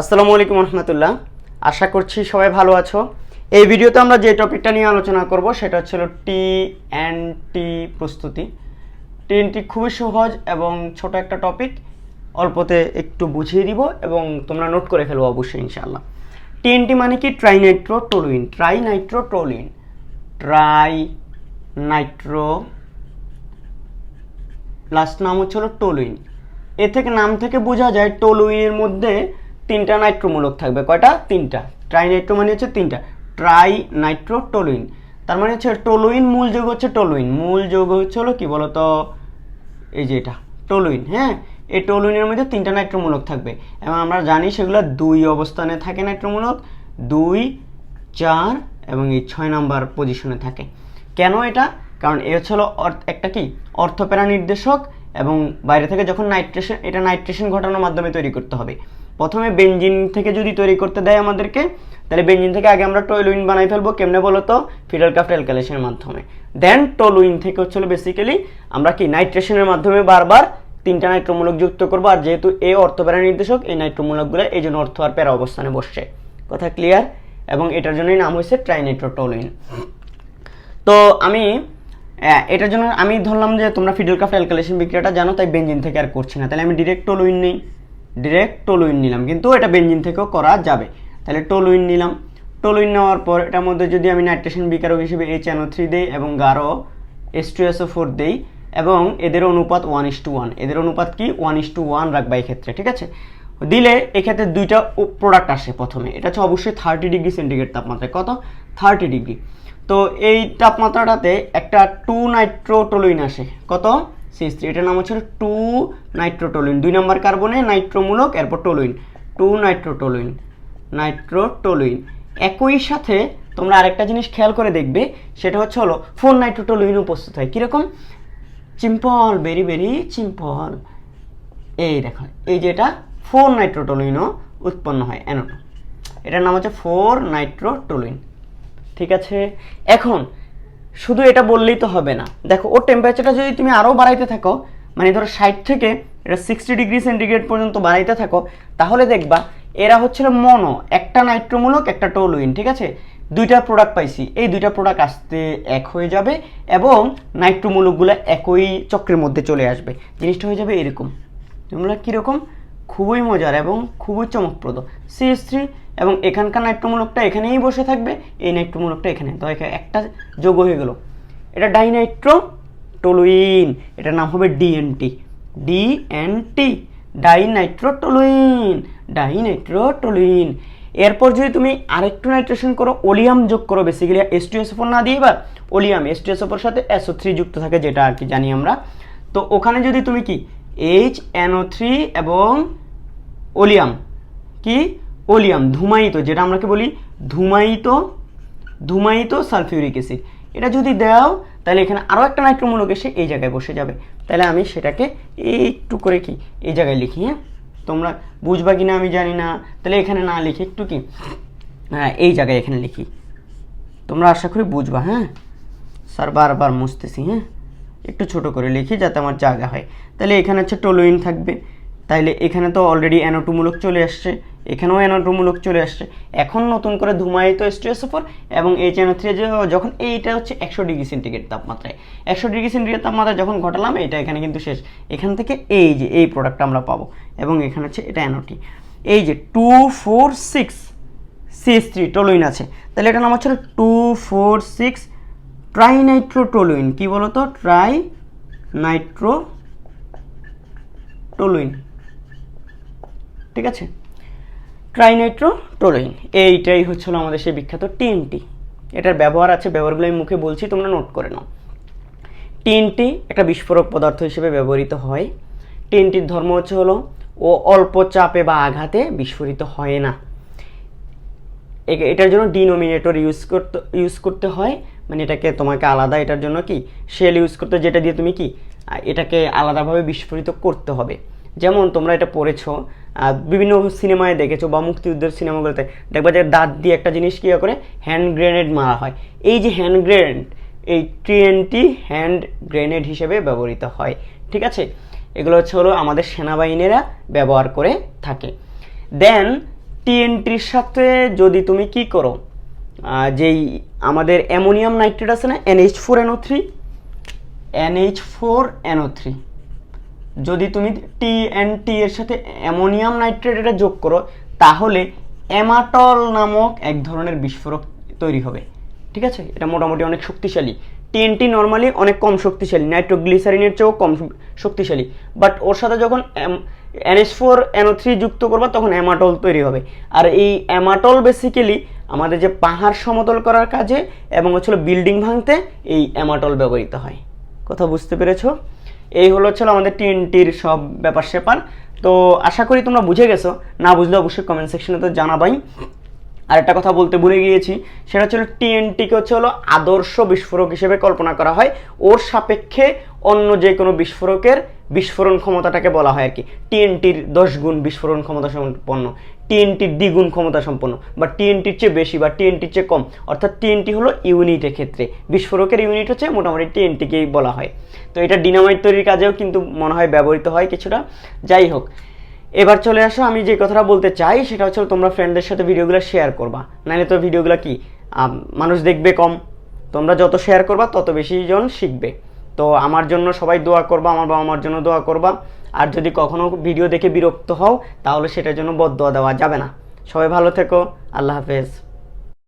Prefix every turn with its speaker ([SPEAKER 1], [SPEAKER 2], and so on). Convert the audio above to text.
[SPEAKER 1] আসসালামু আলাইকুম রহমতুল্লাহ। আশা করছি সবাই ভালো আছো। এই ভিডিওতে আমরা যে টপিকটা নিয়ে আলোচনা করব, সেটা হচ্ছিল টি অ্যান্ড টি প্রস্তুতি। টিএনটি খুবই সহজ এবং ছোট একটা টপিক। অল্পতে একটু বুঝিয়ে দিব এবং তোমরা নোট করে ফেলব অবশ্যই, ইনশাআল্লাহ। টিএনটি মানে কি? Trinitrotoluene trinitrotoluene tri nitro last নাম হচ্ছে হলো টোলুইন। এ থেকে নাম থেকে বোঝা যায় টোলুইনের মধ্যে তিনটা নাইট্রোমূলক থাকবে। কয়টা? তিনটা। ট্রাই নাইট্রো মানে হচ্ছে তিনটা। ট্রাই নাইট্রো টোলুইন তার মানে হচ্ছে টোলুইন, মূল যোগ হচ্ছে টোলুইন। মূল যোগ হচ্ছে হলো কি বলতো? এই যে এটা, টোলুইন হ্যাঁ? এই টোলুইনের মধ্যে তিনটা নাইট্রোমূলক থাকবে। এবং আমরা জানি সেগুলো দুই অবস্থানে থাকে নাইট্রোমূলক, দুই, চার এবং এই ছয় নাম্বার পজিশনে থাকে। কেন এটা? কারণ এ হচ্ছে হলো একটা কি? অর্থপ্যারা নির্দেশক এবং বাইরে থেকে যখন নাইট্রেশন, এটা নাইট্রেশন ঘটানোর মাধ্যমে তৈরি করতে হবে। প্রথমে বেঞ্জিন থেকে যদি তৈরি করতে দেয় আমাদেরকে, তাহলে বেঞ্জিন থেকে আগে আমরা টয়লুইন বানাই ফেলব, কেমনে বলো তো? ফিডাল কাফট অ্যালকালেশনের মাধ্যমে। দেন টলুইন থেকে হচ্ছে বেসিক্যালি আমরা কি নাইট্রেশনের মাধ্যমে বারবার তিনটা নাইট্রোমূলক যুক্ত করব, আর যেহেতু এ অর্থপ্যারা নির্দেশক এই নাইট্রোমূলকগুলো এই জন্য অর্থ আর প্যারা অবস্থানে বসছে। কথা ক্লিয়ার এবং এটার জন্যই নাম হয়েছে ট্রাইনাইট্রোটোলুইন তো আমি এটার জন্য আমি ধরলাম যে তোমরা ফিডেল কাফট অ্যালকালেশন বিক্রিয়াটা জানো, তাই বেঞ্জিন থেকে আর করছি না। তাহলে আমি ডিরেক্ট টোলুইন নিই। ডিরেক্ট টোলুইন নিলাম। কিন্তু এটা বেঞ্জিন থেকেও করা যাবে। তাহলে টোলুইন নিলাম। টোলুইন নেওয়ার পর এটার মধ্যে যদি আমি নাইট্রেশন বিকারক হিসেবে এইচ এনও থ্রি দিই এবং Garo S two S O four দিই এবং এদের অনুপাত ওয়ান ইস টু ওয়ান এদের অনুপাত কি? ওয়ান ইস টু ওয়ান রাখবা ক্ষেত্রে ঠিক আছে? দিলে এক্ষেত্রে দুইটা প্রোডাক্ট আসে প্রথমে। এটা হচ্ছে অবশ্যই থার্টি ডিগ্রি সেন্টিগ্রেড তাপমাত্রায়। কত? থার্টি ডিগ্রি তো এই তাপমাত্রাটাতে একটা টু নাইট্রোটোলুইন আসে। কত? সিএস থ্রি এটার নাম হচ্ছে টু নাইট্রোটোলুইন দুই নম্বর কার্বনে নাইট্রোমূলক, এরপর টোলুইন টু নাইট্রোটোলুইন নাইট্রোটোলুইন একই সাথে তোমরা আরেকটা জিনিস খেয়াল করে দেখবে, সেটা হচ্ছে হলো ফোর নাইট্রোটোলুইন উপস্থিত হয়। কীরকম? Simple very very simple. এই দেখো, এই যে এটা ফোর নাইট্রোটোলুইনও উৎপন্ন হয় অ্যানোটো এটার নাম হচ্ছে ফোর নাইট্রোটোলুইন ঠিক আছে? এখন, শুধু এটা বললেই তো হবে না। দেখো, ওর টেম্পারেচারটা যদি তুমি আরও বাড়াইতে থাকো মানে ধরো ষাট থেকে এটা সিক্সটি ডিগ্রি সেন্টিগ্রেড পর্যন্ত বাড়াইতে থাকো, তাহলে দেখবা এরা হচ্ছিল মনো একটা নাইট্রোমূলক একটা টোলুইন ঠিক আছে? দুইটা প্রোডাক্ট পাইছি। এই দুইটা প্রোডাক্ট আসতে এক হয়ে যাবে এবং নাইট্রোমূলকগুলো একই চক্রের মধ্যে চলে আসবে। জিনিসটা হয়ে যাবে এরকম। তোমরা কীরকম? খুবই মজার এবং খুবই চমকপ্রদ। সিএস থ্রি এবং এখানকার নাইট্রোমূলকটা এখানেই বসে থাকবে, এই নাইট্রোমূলকটা এখানে। তো এখানে একটা যোগ হয়ে গেল। এটা ডাইনাইট্রো টলুইন এটার নাম হবে ডিএনটি ডিএনটি ডাইনাইট্রোটোলুইন ডাইনাইট্রোটোলুইন। এরপর যদি তুমি আরেকটু নাইট্রেশন করো, ওলিয়াম যোগ করো বেসিক্যালি এস টু এসও না দিয়ে এবার ওলিয়াম এস টু এসওর সাথে এসও থ্রি যুক্ত থাকে, যেটা আর কি জানি আমরা। তো ওখানে যদি তুমি কি এইচ এনও থ্রি এবং ওলিয়াম, কি? ওলিয়াম, ধুমায়িত, যেটা আমরা কি বলি ধুমায়িত ধুমায়িত সালফিউরিক অ্যাসিড। এটা যদি দাও, তাহলে এখানে আরও একটা নাইট্রোমূলক এসে এই জায়গায় বসে যাবে। তাহলে আমি সেটাকে একটু করে কি, এই জায়গায় লিখি হ্যাঁ? তোমরা বুঝবা কি না আমি জানি না। তাহলে এখানে না লিখি একটু কি হ্যাঁ এই জায়গায় এখানে লিখি। তোমরা আশা করি বুঝবা হ্যাঁ? স্যার বারবার মুছতেছি হ্যাঁ? একটু ছোট করে লিখি যাতে আমার জায়গা হয়। তাহলে এখানে হচ্ছে টোলোইন থাকবে। তাইলে এখানে তো অলরেডি অ্যানোটোমূলক চলে আসছে, এখানেও অ্যানোটোমূলক চলে আসছে। এখন নতুন করে ধুমায়িত স্ট্রেসোফর এবং এইচ এনও থ্রি যখন এইটা হচ্ছে একশো ডিগ্রি সেন্টিগ্রেড তাপমাত্রায়। একশো ডিগ্রি সেন্টিগ্রেড তাপমাত্রায় যখন ঘটালাম এটা এখানে কিন্তু শেষ। এখান থেকে এই যে, এই প্রোডাক্টটা আমরা পাবো। এবং এখানে হচ্ছে এটা অ্যানোটি এই যে two four six C S three toluene আছে। তাহলে এটার নাম হচ্ছে two four six tri nitro trinitrotoluene কি বলতো? ট্রাই নাইট্রো টোলুইন ঠিক আছে? ট্রাইনাইট্রোটোলুইন এইটাই হচ্ছিল আমাদের সেই বিখ্যাত টিএনটি এটার ব্যবহার আছে, ব্যবহারগুলো আমি মুখে বলছি, তোমরা নোট করে নাও। টিএনটি একটা বিস্ফোরক পদার্থ হিসেবে ব্যবহৃত হয়। টিএনটির ধর্ম হচ্ছে হলো, ও অল্প চাপে বা আঘাতে বিস্ফোরিত হয় না। এটার জন্য ডিনোমিনেটর ইউজ করতে ইউজ করতে হয়। মানে এটাকে তোমাকে আলাদা, এটার জন্য কি শেল ইউজ করতে যেটা দিয়ে তুমি কি এটাকে আলাদাভাবে বিস্ফোরিত করতে হবে। যেমন তোমরা এটা পড়েছো বিভিন্ন সিনেমায় দেখেছ বা মুক্তিযুদ্ধের সিনেমাগুলোতে, দেখবা যে দাঁত দিয়ে একটা জিনিস কী করে? হ্যান্ড গ্রেনেড মারা হয়। এই যে হ্যান্ড গ্রেনেড এই টিএনটি হ্যান্ড গ্রেনেড হিসেবে ব্যবহৃত হয়। ঠিক আছে? এগুলো হচ্ছে হলো আমাদের সেনাবাহিনীরা ব্যবহার করে থাকে। দেন টিএনটির সাথে যদি তুমি কি করো যেই আমাদের অ্যামোনিয়াম নাইট্রেট আছে না N H four N O three N H four N O three যদি তুমি টিএনটি এর সাথে অ্যামোনিয়াম নাইট্রেট এটা যোগ করো, তাহলে অ্যামাটল নামক এক ধরনের বিস্ফোরক তৈরি হবে। ঠিক আছে? এটা মোটামুটি অনেক শক্তিশালী। টিএনটি নর্মালি অনেক কম শক্তিশালী। নাইট্রোগ্লিসারিনের চেয়েও কম শক্তিশালী। বাট ওর সাথে যখন এনএস ফোর এনও থ্রি যুক্ত করবা, তখন অ্যামাটল তৈরি হবে। আর এই অ্যামাটল বেসিক্যালি আমাদের যে পাহাড় সমতল করার কাজে এবং হচ্ছিল বিল্ডিং ভাঙতে এই অ্যামাটল ব্যবহৃত হয়। কথা বুঝতে পেরেছ? এই হলো ছিল আমাদের টিএনটির সব ব্যাপার স্যাপার। তো আশা করি তোমরা বুঝে গেছো। না বুঝলে অবশ্যই কমেন্ট সেকশনে তো জানাবাই। আর একটা কথা বলতে ভুলে গিয়েছি, সেটা হচ্ছে টিএনটিকে হচ্ছে হলো আদর্শ বিস্ফোরক হিসেবে কল্পনা করা হয়। ওর সাপেক্ষে অন্য যে কোনো বিস্ফোরকের বিস্ফোরণ ক্ষমতাটাকে বলা হয় আর কি টিএনটির দশ গুণ বিস্ফোরণ ক্ষমতা সম্পন্ন, টিএনটির দ্বিগুণ ক্ষমতা সম্পন্ন, বা টিএনটির চেয়ে বেশি বা টিএনটির চেয়ে কম। অর্থাৎ টিএনটি হলো ইউনিটের ক্ষেত্রে বিস্ফোরকের ইউনিট হচ্ছে মোটামুটি টিএনটিকেই বলা হয়। তো এটা ডিনামাইট তৈরির কাজেও কিন্তু মনে হয় ব্যবহৃত হয় কিছুটা। যাই হোক এবার চলে আসো, আমি যে কথাটা বলতে চাই সেটা হচ্ছে তোমরা ফ্রেন্ডদের সাথে ভিডিওগুলো শেয়ার করবা। নাহলে তো ভিডিওগুলো কি মানুষ দেখবে কম। তোমরা যত শেয়ার করবা, তত বেশি জন শিখবে। তো আমার জন্য সবাই দোয়া করবা, আমার বাবা মার জন্য দোয়া করবা। আর যদি কখনও ভিডিও দেখে বিরক্ত হও, তাহলে সেটার জন্য বদ দোয়া দেওয়া যাবে না। সবাই ভালো থেকো, আল্লাহ হাফেজ।